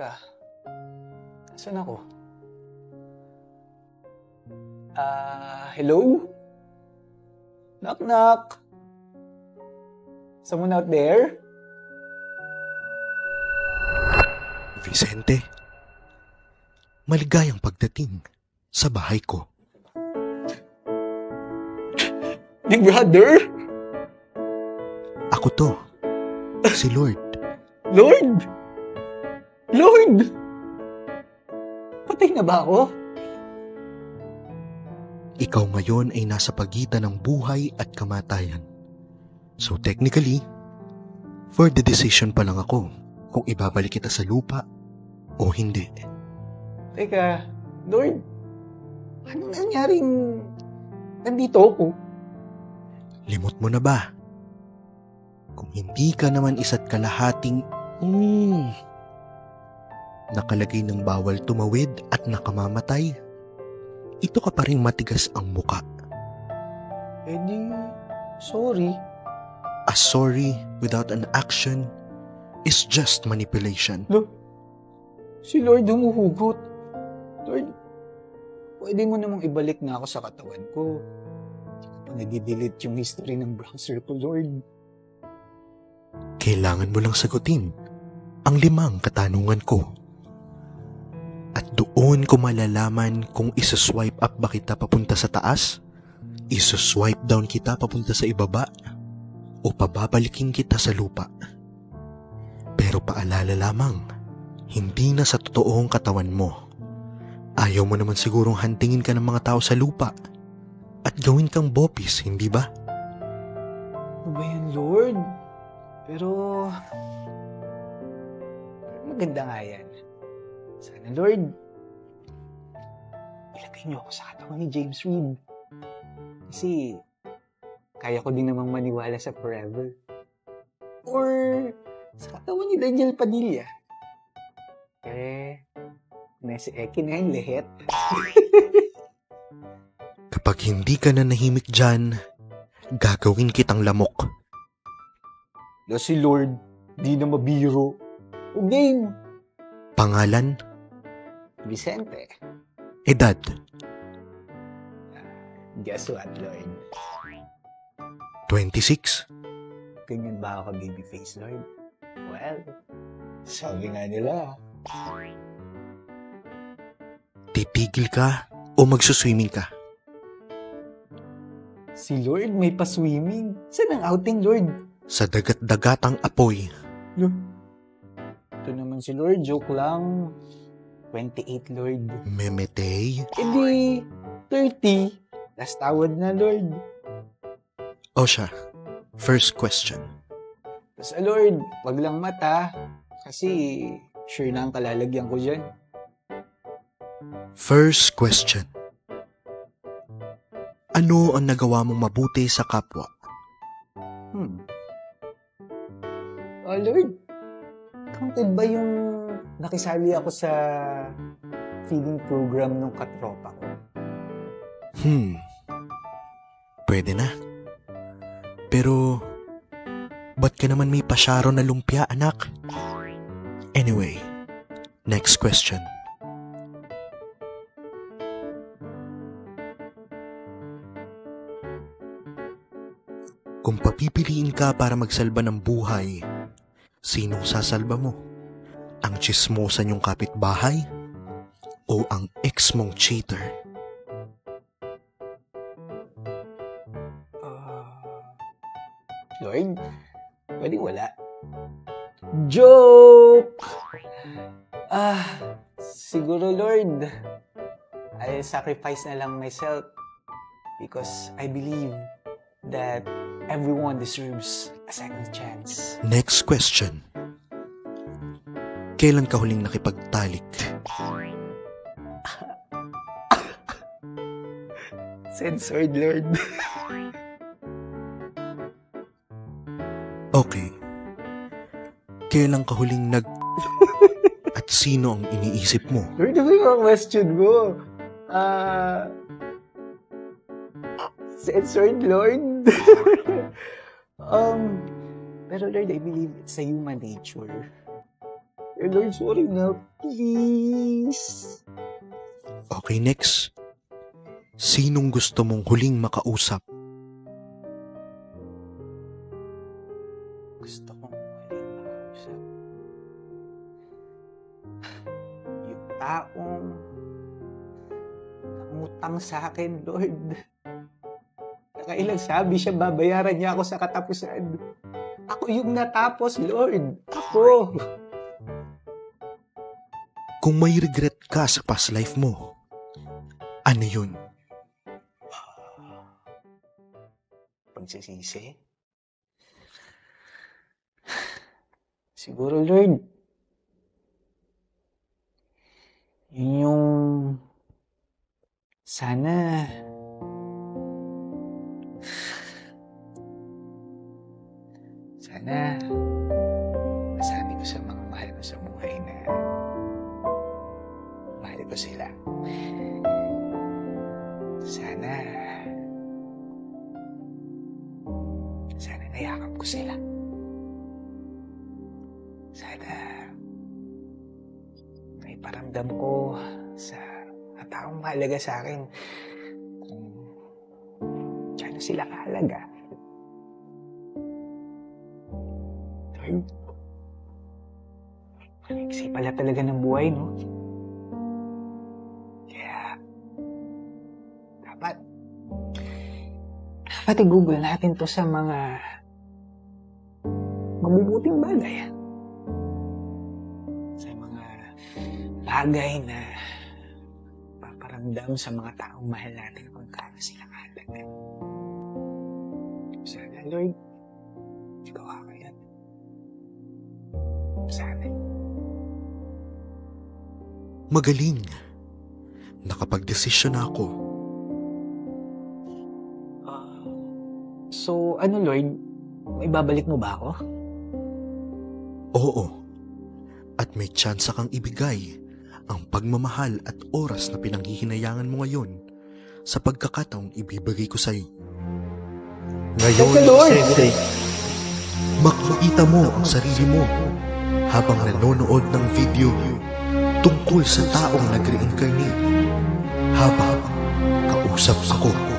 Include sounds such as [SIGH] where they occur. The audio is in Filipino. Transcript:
Teka. Saan ako? Ah, hello? Knock knock. Someone out there? Vicente, maligayang pagdating sa bahay ko. Big brother? Ako to, si Lord. Lord? Lord? Patay na ba ako? Ikaw ngayon ay nasa pagitan ng buhay at kamatayan. So technically, for the decision pa lang ako kung ibabalik kita sa lupa o hindi. Teka, Lord, ano nangyaring nandito ako? Limot mo na ba? Kung hindi ka naman isa't kalahating mm, nakalagay ng bawal tumawid at nakamamatay, ito ka pa rin matigas ang muka. Eh di, sorry. A sorry without an action is just manipulation. Si Lord humuhugot. Lord, pwede mo namang ibalik na ako sa katawan ko. Hindi ko pa nadidelete yung history ng browser ko, Lord. Kailangan mo lang sagutin ang limang katanungan ko. At doon ko malalaman kung isa-swipe up ba kita papunta sa taas, isa-swipe down kita papunta sa ibaba, o pababalikin kita sa lupa. Pero paalala lamang, hindi na sa totoong katawan mo. Ayaw mo naman sigurong hantingin ka ng mga tao sa lupa at gawin kang bopis, hindi ba? Ano ba yan, Lord? Pero, maganda nga yan. Sana, Lord, ilagay niyo ako sa katawan ni James Reed. Kasi, kaya ko din namang maniwala sa forever. Or, sa katawan ni Daniel Padilla. Eh, nasa Eki na yung lihet. [LAUGHS] Kapag hindi ka na nahimik dyan, gagawin kitang lamok. Na si Lord, di na mabiro. O game, Pangalan, Vicente. edad, Guess what, Lord? 26, Ganyan ba ako babyface, Lord? Well, sabi nga nila, titigil ka o magsuswimming ka. si Lord may pa-swimming. Saan ang outing, Lord? Sa dagat-dagatang apoy, Lord. Ito naman si Lord, joke lang. 28, Lord. memetey, E di, 30. Last tawad na, Lord. o siya. First question. Tapos, ah, Lord, wag lang mata. Kasi, sure na ang kalalagyan ko dyan. First question. Ano ang nagawa mong mabuti sa kapwa? Hmm. Oh, Lord, counted ba yung nakisali ako sa feeding program ng katropa ko? Hmm. Pwede na. Pero, ba't ka naman may pasyaro na lumpia, anak? Anyway, next question. Kung papipiliin ka para magsalba ng buhay, sinong sasalba mo? Ang chismosa niyong kapitbahay? O ang ex mong cheater? Ah, Lord, pwede wala. Joke! Ah, siguro Lord, I'll sacrifice na lang myself because I believe that everyone deserves a second chance. Next question. Kailan ka huling nakipagtalik? [LAUGHS] Censored, Lord. Okay. Kailan ka huling nag... [LAUGHS] At sino ang iniisip mo? Lord, ano yung question mo? Ah... censored, Lord. [LAUGHS] um, pero Lord, I believe it's a human nature. Eh, Lord, sorry na. Please. Okay, next. Sinong gusto mong huling makausap? Gusto kong huling makausap. Yung taong nangutang sa akin, Lord. Nakailang sabi siya, babayaran niya ako sa katapusan. Ako yung natapos, Lord. Ako. Kung may regret ka sa past life mo, ano yun? Pagsisisi? Siguro, Lord. Yun yung... Sana... Sana... Sana nayakap ko sila. Sana may paramdam ko sa taong mahalaga sa akin kung gaano sila kahalaga. Lord, maliksi pala talaga ng buhay, no? Dapat dapat i-google natin to sa mga mabubuting bagay. Sa mga bagay na paparamdam sa mga taong mahal natin kung gaano sila kahalaga. Sana, Lord, gawa ko yan. Sana. Magaling. Nakapag-desisyon na ako. So, ano, Lord? May babalik mo ba ako? Oo. At may tsansa kang ibigay ang pagmamahal at oras na pinanghihinayangan mo ngayon sa pagkakataong ibibigay ko sa'yo. Ngayon, Teka, Lord! Sensei, makikita mo ang sarili mo habang nanonood ng video tungkol sa taong nag-reincarnate habang kausap ako.